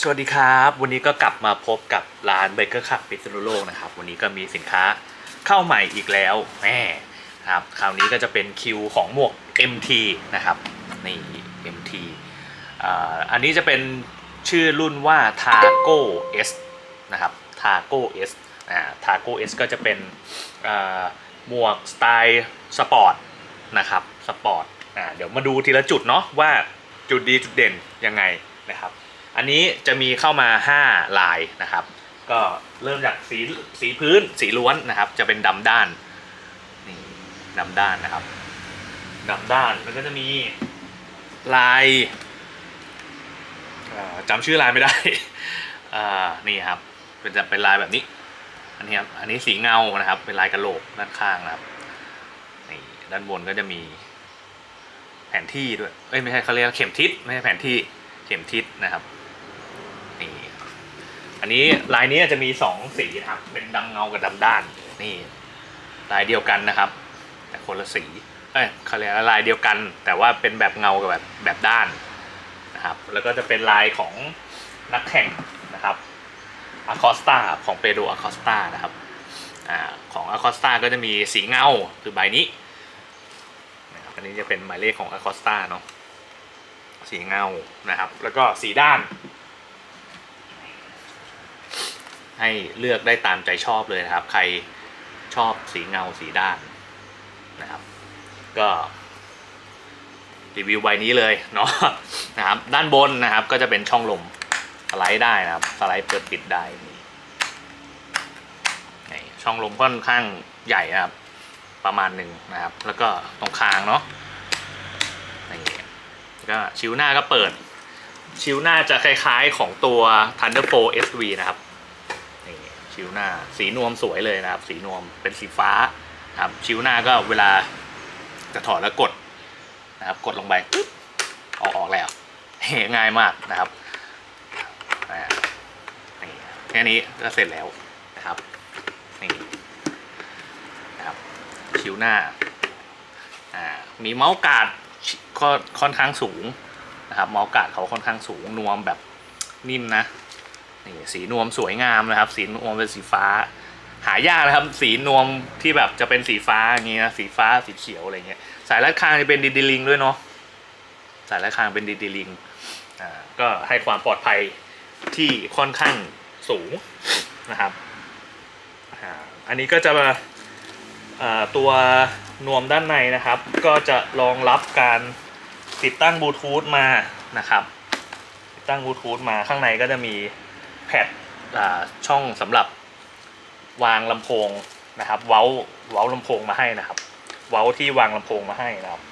สวัสดีครับ วันนี้ก็กลับมาพบกับร้านเบเกอร์คับพิษณุโลกนะครับ วันนี้ก็มีสินค้าเข้าใหม่อีกแล้วแม่ครับคราวนี้ก็จะเป็นคิวของหมวก MT นะครับนี่ MT อันนี้จะเป็นชื่อรุ่นว่า Tago S นะครับ Tago S อ่า Tago S ก็จะเป็นหมวกสไตล์สปอร์ตนะครับสปอร์ตอ่าเดี๋ยวมาดูทีละจุดเนาะว่าจุดดีจุดเด่นยังไงนะครับ อันนี้จะมีเข้ามา 5 ลายนะครับ ก็เริ่มจากสีสีพื้นสีล้วนนะครับ จะเป็นดำด้านนี่ดำด้านนะครับดำด้านแล้วก็จะมีลายจำชื่อลายไม่ได้อนี่ครับเป็นจะเป็นลายแบบนี้อันนี้ครับอันนี้สีเงานะครับ เป็นลายกระโหลกด้านข้างนะครับนี่ด้านบนก็จะมีแผนที่ด้วยเอ้ยไม่ใช่เขาเรียกว่าเข็มทิศไม่ใช่แผนที่เข็มทิศนะครับ อันนี้ลายนี้จะมีสองสีนะครับ เป็นดำเงากับดำด้าน นี่ลายเดียวกันนะครับ แต่คนละสี เอ้ยเขาเรียกว่ลายเดียวกัน แต่ว่าเป็นแบบเงากับแบบแบบด้านนะครับ แล้วก็จะเป็นลายของนักแข่งนะครับอาคอสตาของเปโดอาคอสตานะครับอ่าของอาคอสตาก็จะมีสีเงาคือใบนี้นะครับอันนี้จะเป็นหมายเลขของอาคอสตาเนาะสีเงานะครับ แล้วก็สีด้าน ให้เลือกได้ตามใจชอบเลยนะครับ ใครชอบสีเงาสีด้านนะครับ ก็รีวิวใบนี้เลยเนาะนะครับด้านบนนะครับก็จะเป็นช่องลมสไลด์ได้นะครับสไลด์เปิดปิดได้นี่ช่องลมค่อนข้างใหญ่นะครับ ประมาณหนึ่งนะครับ แล้วก็ตรงคางเนาะนี่ก็ชิวหน้าก็เปิด ชิวหน้าจะคล้ายๆของตัว Thunderbolt SV นะครับ ชิวหน้า สีนวมสวยเลยนะครับ สีนวมเป็นสีฟ้าครับชิวหน้าก็เวลาจะถอดแล้วกดนะครับ กดลงไปออกออกแล้วง่ายมากนะครับนี่แค่นี้ก็เสร็จแล้วนะครับนี่นะครับชิวหน้าอ่ามีเมาส์การ์ดค่อนข้างสูงนะครับ เมาส์การ์ดเขาค่อนข้างสูงนวมแบบนิ่มนะ นี่สีนวมสวยงามนะครับ สีนวมเป็นสีฟ้า หายากนะครับ สีนวมที่แบบจะเป็นสีฟ้าอย่างเงี้ยสีฟ้าสีเขียวอะไรเงี้ยสายรัดคางจะเป็นดีดีลิงด้วยเนาะสายรัดคางเป็นดีดีลิงอ่าก็ให้ความปลอดภัยที่ค่อนข้างสูงนะครับอ่าอันนี้ก็จะมาอ่าตัวนวมด้านในนะครับ ก็จะรองรับการติดตั้งบลูทูธมานะครับ ติดตั้งบลูทูธมาข้างในก็จะมี แพดช่องสำหรับวางลำโพงนะครับ เว้าเว้าลำโพงมาให้นะครับ เว้าที่วางลำโพงมาให้นะครับ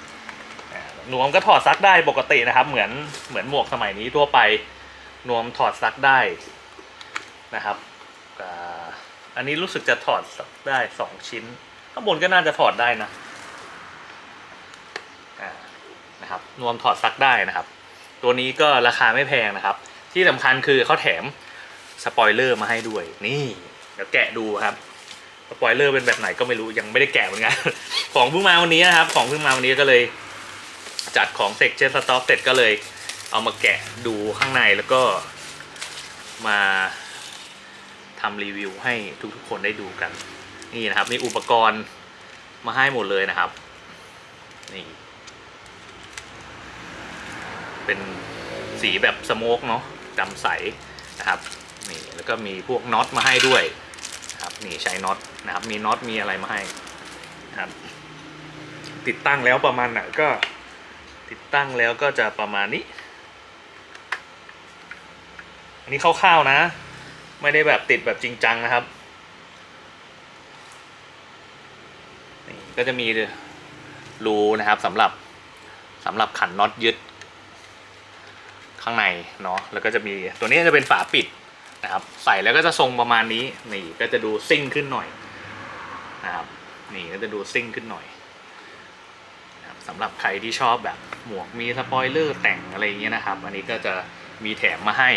อ่านวมก็ถอดซักได้ปกตินะครับ เหมือนเหมือนหมวกสมัยนี้ทั่วไปนวมถอดซักได้นะครับอันนี้รู้สึกจะถอดซักได้สองชิ้น ข้างบนก็น่าจะถอดได้นะนะครับนวมถอดซักได้นะครับ ตัวนี้ก็ราคาไม่แพงนะครับ ที่สำคัญคือเขาแถม สปอยเลอร์มาให้ด้วย นี่เดี๋ยวแกะดูครับสปอยเลอร์เป็นแบบไหนก็ไม่รู้ยังไม่ได้แกะเหมือนกันของเพิ่งมาวันนี้นะครับ ของเพิ่งมาวันนี้ก็เลย จัดของเสร็จเช็สต็อกเสร็จก็เลย เอามาแกะดูข้างในแล้วก็มาทำรีวิวให้ทุกๆคนได้ดูกัน นี่นะครับ มีอุปกรณ์มาให้หมดเลยนะครับ นี่ เป็นสีแบบสโมกเนาะดำใสนะครับ นี่แล้วก็มีพวกน็อตมาให้ด้วยครับนี่ใช้น็อตนะครับมีน็อตมีอะไรมาให้ครับ ติดตั้งแล้วประมาณไหนก็ติดตั้งแล้วก็จะประมาณนี้ อันนี้คร่าวๆนะ ไม่ได้แบบติดแบบจริงจังนะครับนี่ก็จะมีรูนะครับสำหรับสำหรับขันน็อตยึดข้างในเนาะแล้วก็จะมีตัวนี้จะเป็นฝาปิด นะครับ ใส่แล้วก็จะทรงประมาณนี้นี่ก็จะดูซิ่งขึ้นหน่อยนะครับนี่ก็จะดูซิ่งขึ้นหน่อยสำหรับใครที่ชอบแบบหมวกมีสปอยเลอร์แต่งอะไรอย่างเงี้ยนะครับอันนี้ก็จะมีแถมมาให้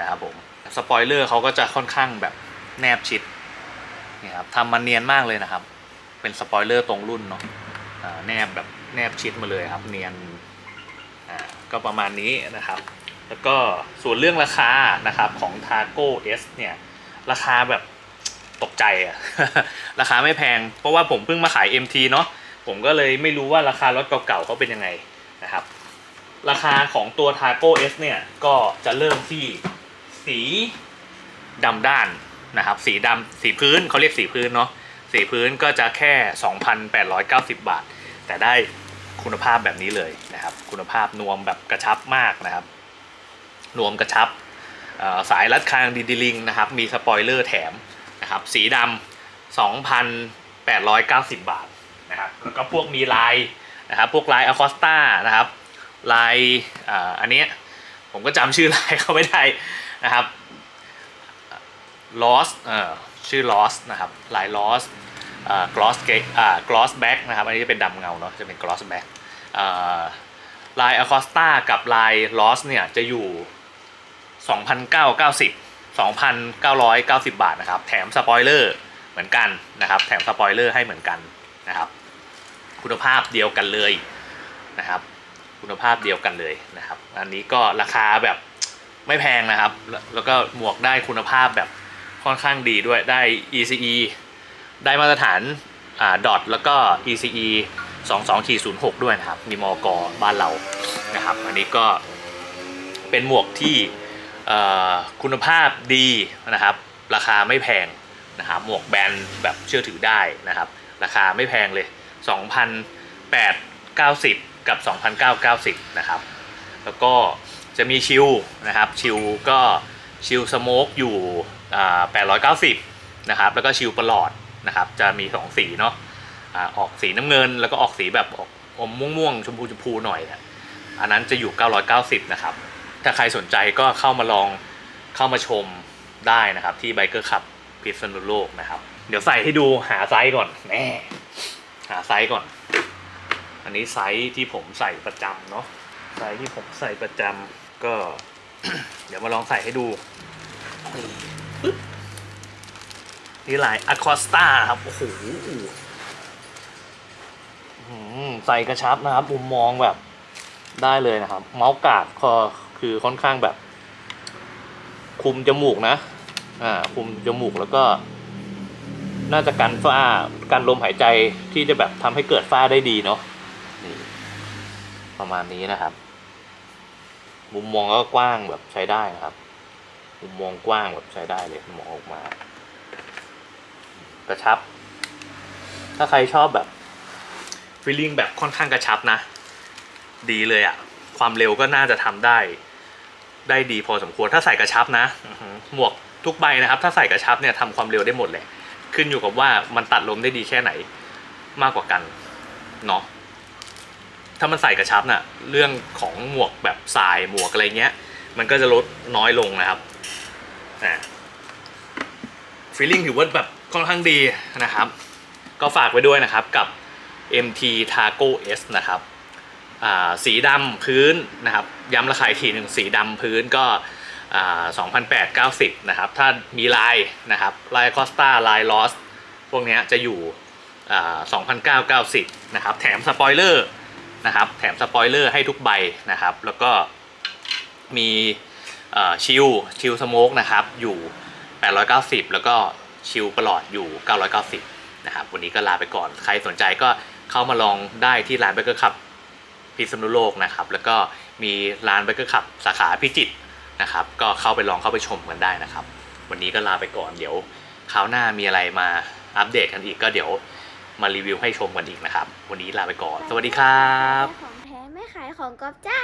นะครับผมสปอยเลอร์เขาก็จะค่อนข้างแบบแนบชิดนี่ครับทำมันเนียนมากเลยนะครับ เป็นสปอยเลอร์ตรงรุ่นเนาะแนบแบบแนบชิดมาเลยครับ เนียนอ่าก็ประมาณนี้นะครับ แล้วก็ส่วนเรื่องราคานะครับของ Taco S เนี่ย ราคาแบบตกใจอะราคาไม่แพง เพราะว่าผมเพิ่งมาขาย MT เนาะผมก็เลยไม่รู้ว่าราคารถเก่าๆเขาเป็นยังไงนะครับ ราคาของตัว Taco S เนี่ย ก็จะเริ่มที่สีดำด้านนะครับ สีดำสีพื้นเขาเรียกสีพื้นเนาะสีพื้นก็จะแค่ 2,890 บาท แต่ได้คุณภาพแบบนี้เลยนะครับ คุณภาพนวมแบบกระชับมากนะครับ นวมกระชับสายรัดคางดีดีลิงนะครับ มีสปอยเลอร์แถมนะครับ สีดำ2,890 บาทนะครับแล้วก็พวกมีลายนะครับ พวกลายอะคอสตานะครับ ลายอันนี้ผมก็จำชื่อลายเขาไม่ได้นะครับ lost เอ่อชื่อ lost นะครับลาย lost อ่า gloss อ่า gloss back นะครับ อันนี้จะเป็นดำเงาเนาะจะเป็น gloss back อ่าลาย acosta กับลาย lost เนี่ยจะอยู่ 2,990 2,990 บาทนะครับ แถมสปอยเลอร์เหมือนกันนะครับ แถมสปอยเลอร์ให้เหมือนกันนะครับ คุณภาพเดียวกันเลยนะครับ คุณภาพเดียวกันเลยนะครับ อันนี้ก็ราคาแบบไม่แพงนะครับ แล้วก็หมวกได้คุณภาพแบบค่อนข้างดีด้วยได้ ECE ได้มาตรฐานอ่าดอทแล้วก็ ECE 22ขีด06 ด้วยนะครับ มีมอกบ้านเรานะครับ อันนี้ก็เป็นหมวกที่ คุณภาพดีนะครับ ราคาไม่แพงนะครับหมวกแบรนด์แบบเชื่อถือได้นะครับ ราคาไม่แพงเลย 2,890 กับ 2,990 นะครับ แล้วก็จะมีชิลนะครับ ชิลก็ชิลสโมกอยู่อ่า890 นะครับ แล้วก็ชิลประหลอดนะครับ จะมี 2 สีเนาะอออกสีน้ำเงิน แล้วก็ออกสีแบบออกอมม่วงๆ ชมพูชมพูหน่อยนะอันนั้นจะอยู่ 990 นะครับ ถ้าใครสนใจก็เข้ามาลองเข้ามาชมได้นะครับ ที่ไบเกอร์ขับพิษณุโลกนะครับ เดี๋ยวใส่ให้ดูหาไซส์ก่อนแน่หาไซส์ก่อน อันนี้ไซส์ที่ผมใส่ประจำเนาะไซส์ที่ผมใส่ประจำก็ เดี๋ยวมาลองใส่ให้ดูนี่ลายอะคอสตาครับโอ้โหใส่กระชับนะครับมุมมองแบบได้เลยนะครับ เมาส์กาดคอ คือค่อนข้างแบบ คุมจมูกนะ อ่า คุมจมูกแล้วก็ น่าจะกันฝ้ากันลมหายใจที่จะแบบทำให้เกิดฝ้าได้ดีเนาะนี่ประมาณนี้นะครับ มุมมองก็กว้างแบบใช้ได้นะครับ มุมมองกว้างแบบใช้ได้เลยมองออกมา กระชับ ถ้าใครชอบแบบฟีลลิ่งแบบค่อนข้างกระชับนะ ดีเลยอะความเร็วก็น่าจะทำได้ ได้ดีพอสมควรถ้าใส่กระชับนะหมวกทุกใบนะครับ ถ้าใส่กระชับเนี่ยทำความเร็วได้หมดเลยขึ้นอยู่กับว่ามันตัดลมได้ดีแค่ไหนมากกว่ากันเนาะถ้ามันใส่กระชับน่ะเรื่องของหมวกแบบสายหมวกอะไรเงี้ย มันก็จะลดน้อยลงนะครับนะฟีลลิ่งถือว่าแบบค่อนข้างดีนะครับ ก็ฝากไว้ด้วยนะครับกับ MT Taco S นะครับ สีดำพื้นนะครับย้ำราคาอีกทีหนึ่งสีดำพื้นก็อ่า2,890นะครับถ้ามีลายนะครับลายคอสตาลายลอสพวกนี้จะอยู่อ่า2,990นะครับแถมสปอยเลอร์นะครับแถมสปอยเลอร์ให้ทุกใบนะครับแล้วก็มีชิลชิลสโมกนะครับอยู่ 890 แล้วก็ชิลประหลอดอยู่ 990นะครับวันนี้ก็ลาไปก่อนใครสนใจก็เข้ามาลองได้ที่ร้านเบเกอร์ขับ พิษณุโลกนะครับ แล้วก็มีร้านเบเกอร์ขับสาขาพิจิตรนะครับ ก็เข้าไปลองเข้าไปชมกันได้นะครับ วันนี้ก็ลาไปก่อนเดี๋ยวคราวหน้ามีอะไรมาอัปเดตกันอีกก็เดี๋ยวมารีวิวให้ชมกันอีกนะครับ วันนี้ลาไปก่อน สวัสดีครับของแท้ไม่ขายของก๊อฟจ้า